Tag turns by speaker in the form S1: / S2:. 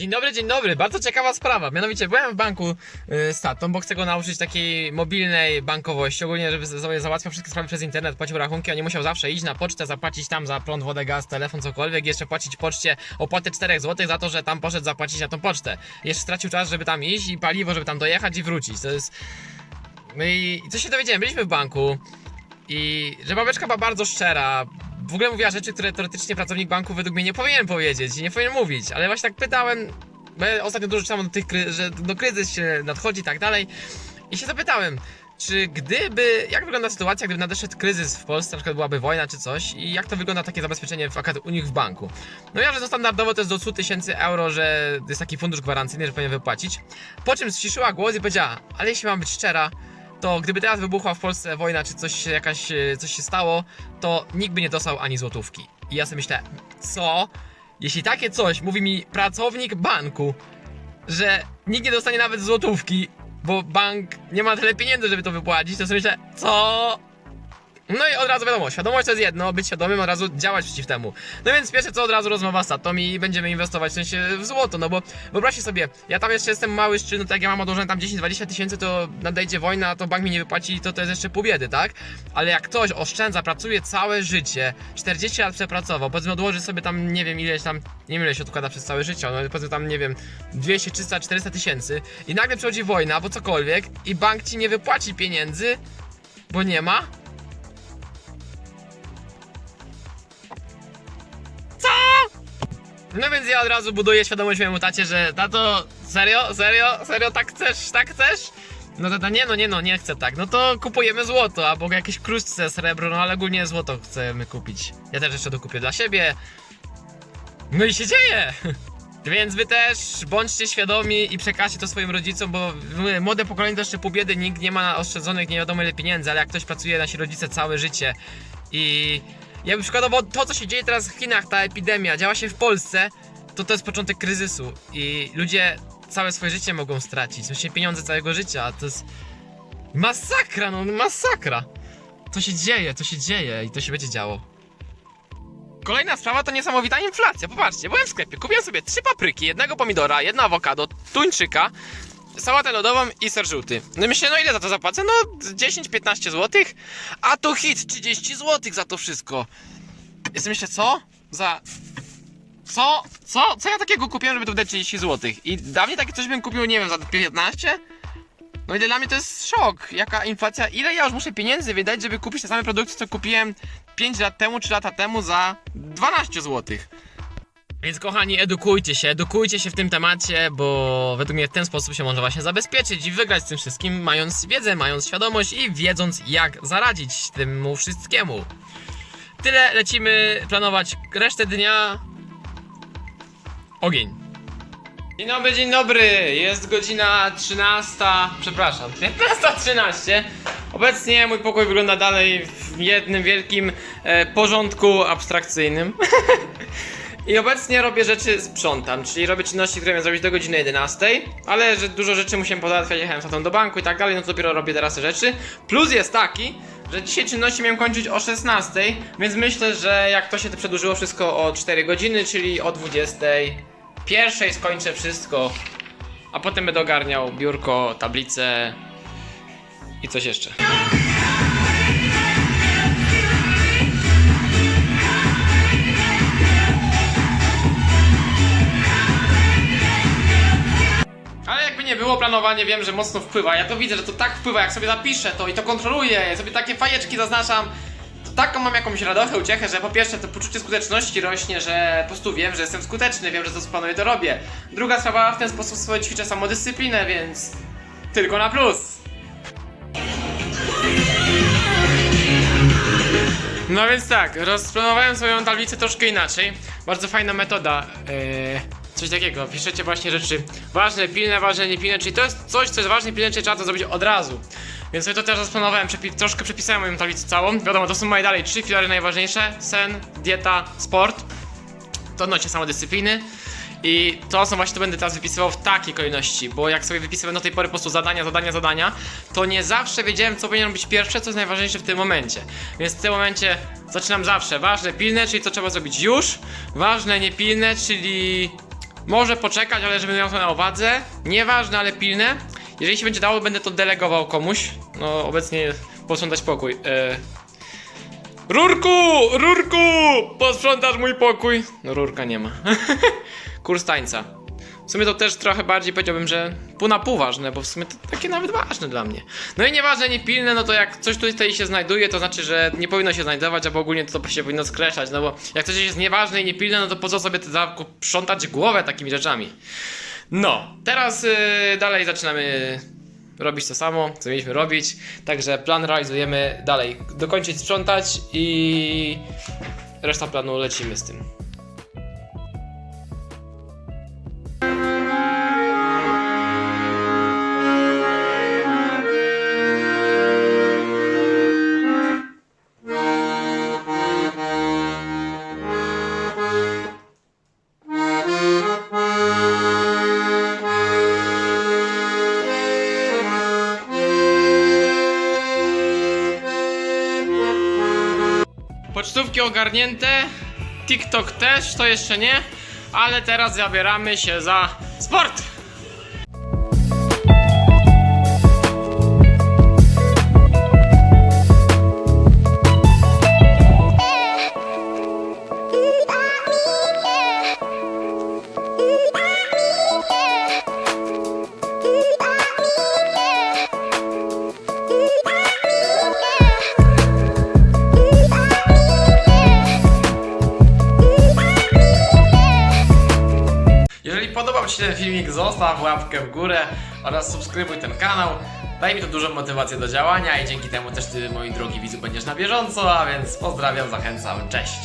S1: Dzień dobry, dzień dobry. Bardzo ciekawa sprawa. Mianowicie byłem w banku y, z tatą, bo chcę go nauczyć takiej mobilnej bankowości. Ogólnie, żeby sobie załatwiał wszystkie sprawy przez internet, płacił rachunki, a nie musiał zawsze iść na pocztę, zapłacić tam za prąd, wodę, gaz, telefon, cokolwiek. Jeszcze płacić poczcie opłatę 4 zł za to, że tam poszedł zapłacić na tą pocztę. Jeszcze stracił czas, żeby tam iść i paliwo, żeby tam dojechać i wrócić. To jest... No i co się dowiedziałem? Byliśmy w banku i że babeczka była bardzo szczera. W ogóle mówiła rzeczy, które teoretycznie pracownik banku według mnie nie powinien powiedzieć i nie powinien mówić, ale właśnie tak pytałem, bo ja ostatnio dużo czytałem o tych, że no kryzys się nadchodzi i tak dalej i się zapytałem, czy gdyby, jak wygląda sytuacja, gdyby nadeszedł kryzys w Polsce, na przykład byłaby wojna czy coś i jak to wygląda takie zabezpieczenie w, akad- u nich w banku. No ja, że no standardowo to jest do 100 tysięcy euro, że jest taki fundusz gwarancyjny, że powinien wypłacić. Po czym ściszyła głos i powiedziała, ale jeśli mam być szczera, to gdyby teraz wybuchła w Polsce wojna, czy coś, jakaś, e, coś się stało, to nikt by nie dostał ani złotówki. I ja sobie myślę, co? Jeśli takie coś mówi mi pracownik banku, że nikt nie dostanie nawet złotówki, bo bank nie ma tyle pieniędzy, żeby to wypłacić, to sobie myślę, co? No i od razu wiadomo, świadomość to jest jedno, być świadomym, od razu działać przeciw temu. No więc pierwsze co od razu rozmowa z tatą i będziemy inwestować w sensie w złoto, no bo wyobraźcie sobie, ja tam jeszcze jestem mały szczyt, no tak jak ja mam odłożone tam 10-20 tysięcy, to nadejdzie wojna, to bank mi nie wypłaci, to to jest jeszcze pół biedy, tak? Ale jak ktoś oszczędza, pracuje całe życie, 40 lat przepracował, powiedzmy odłoży sobie tam, nie wiem ileś tam, nie wiem ile się odkłada przez całe życie, no powiedzmy tam, nie wiem, 200, 300, 400 tysięcy i nagle przychodzi wojna, albo cokolwiek i bank ci nie wypłaci pieniędzy, bo nie ma, No więc ja od razu buduję świadomość mojemu tacie, że tato, serio, serio, serio, tak chcesz, tak chcesz? No tata, nie no, nie no, nie chcę tak. No to kupujemy złoto, albo jakieś kruszce, srebro, no ale ogólnie złoto chcemy kupić. Ja też jeszcze dokupię dla siebie. No i się dzieje! Więc wy też bądźcie świadomi i przekażcie to swoim rodzicom, bo młode pokolenie to jeszcze pół biedy, nikt nie ma oszczędzonych nie wiadomo ile pieniędzy, ale jak ktoś pracuje, nasi rodzice całe życie i jakby przykładowo to, co się dzieje teraz w Chinach, ta epidemia, działa się w Polsce, to to jest początek kryzysu i ludzie całe swoje życie mogą stracić, w sensie pieniądze całego życia, to jest masakra, no masakra. To się dzieje, to się dzieje i to się będzie działo. Kolejna sprawa to niesamowita inflacja. Popatrzcie, byłem w sklepie, kupiłem sobie trzy papryki, jednego pomidora, jedno awokado, tuńczyka, sałatę lodową i ser żółty. No myślę, no ile za to zapłacę? No 10-15 zł, a tu hit 30 zł za to wszystko. Jest myślę, co? Za... Co? Co? Co ja takiego kupiłem, żeby to wydać 30 zł? I dawniej takie coś bym kupił, nie wiem, za 15? No i dla mnie to jest szok. Jaka inflacja? Ile ja już muszę pieniędzy wydać, żeby kupić te same produkty, co kupiłem 5 lat temu, 3 lata temu za 12 zł? Więc kochani, edukujcie się, edukujcie się w tym temacie, bo według mnie w ten sposób się można właśnie zabezpieczyć i wygrać z tym wszystkim, mając wiedzę, mając świadomość i wiedząc jak zaradzić temu wszystkiemu. Tyle, lecimy planować resztę dnia. Ogień. Dzień dobry, dzień dobry. Jest godzina 13, przepraszam, 15.13. Obecnie mój pokój wygląda dalej w jednym wielkim e, porządku abstrakcyjnym. I obecnie robię rzeczy, sprzątam, czyli robię czynności, które miałem zrobić do godziny 11, ale że dużo rzeczy musiałem pozałatwiać, jechałem tatą do banku i tak dalej, no to dopiero robię teraz te rzeczy. Plus jest taki, że dzisiaj czynności miałem kończyć o 16, więc myślę, że jak to się to przedłużyło wszystko o 4 godziny, czyli o 20 pierwszej skończę wszystko, a potem będę ogarniał biurko, tablicę i coś jeszcze. Było, planowanie wiem, że mocno wpływa. Ja to widzę, że to tak wpływa, jak sobie zapiszę to i to kontroluję, ja sobie takie fajeczki zaznaczam. To taką mam jakąś radochę, uciechę, że po pierwsze to poczucie skuteczności rośnie, że po prostu wiem, że jestem skuteczny, wiem, że to co planuję to robię. Druga sprawa, w ten sposób swoje ćwiczę samodyscyplinę, więc tylko na plus. No więc tak, rozplanowałem swoją tablicę troszkę inaczej. Bardzo fajna metoda. Eee, coś takiego, piszecie właśnie rzeczy ważne, pilne, ważne, niepilne, czyli to jest coś, co jest ważne, pilne, czyli trzeba to zrobić od razu. Więc sobie to też rozplanowałem, przepi- troszkę przepisałem moją tablicę całą. Wiadomo, to są moje dalej trzy filary najważniejsze: sen, dieta, sport. To odnośnie samodyscypliny. I to są właśnie, to będę teraz wypisywał w takiej kolejności, bo jak sobie wypisywałem do tej pory po prostu zadania, zadania, zadania, to nie zawsze wiedziałem, co powinien być pierwsze, co jest najważniejsze w tym momencie. Więc w tym momencie zaczynam zawsze. Ważne, pilne, czyli co trzeba zrobić już. Ważne, niepilne, czyli Może poczekać, ale żeby miał to na uwadze. Nieważne, ale pilne. Jeżeli się będzie dało, będę to delegował komuś. No, obecnie posprzątać pokój. E... Rurku! Rurku! Posprzątasz mój pokój. No, rurka nie ma. Kurs tańca. W sumie to też trochę bardziej powiedziałbym, że pół na pół ważne, bo w sumie to takie nawet ważne dla mnie. No i nieważne, nie pilne, no to jak coś tutaj się znajduje, to znaczy, że nie powinno się znajdować, albo ogólnie to się powinno skreślać, no bo jak coś jest nieważne i niepilne, no to po co sobie to sprzątać głowę takimi rzeczami. No, teraz yy, dalej zaczynamy robić to samo, co mieliśmy robić. Także plan realizujemy dalej. Dokończyć sprzątać i reszta planu lecimy z tym. Pocztówki ogarnięte, TikTok też, to jeszcze nie, ale teraz zabieramy się za sport! Ci ten filmik, zostaw łapkę w górę oraz subskrybuj ten kanał. Daj mi to dużą motywację do działania i dzięki temu też Ty, moi drogi widzu, będziesz na bieżąco, a więc pozdrawiam, zachęcam, cześć!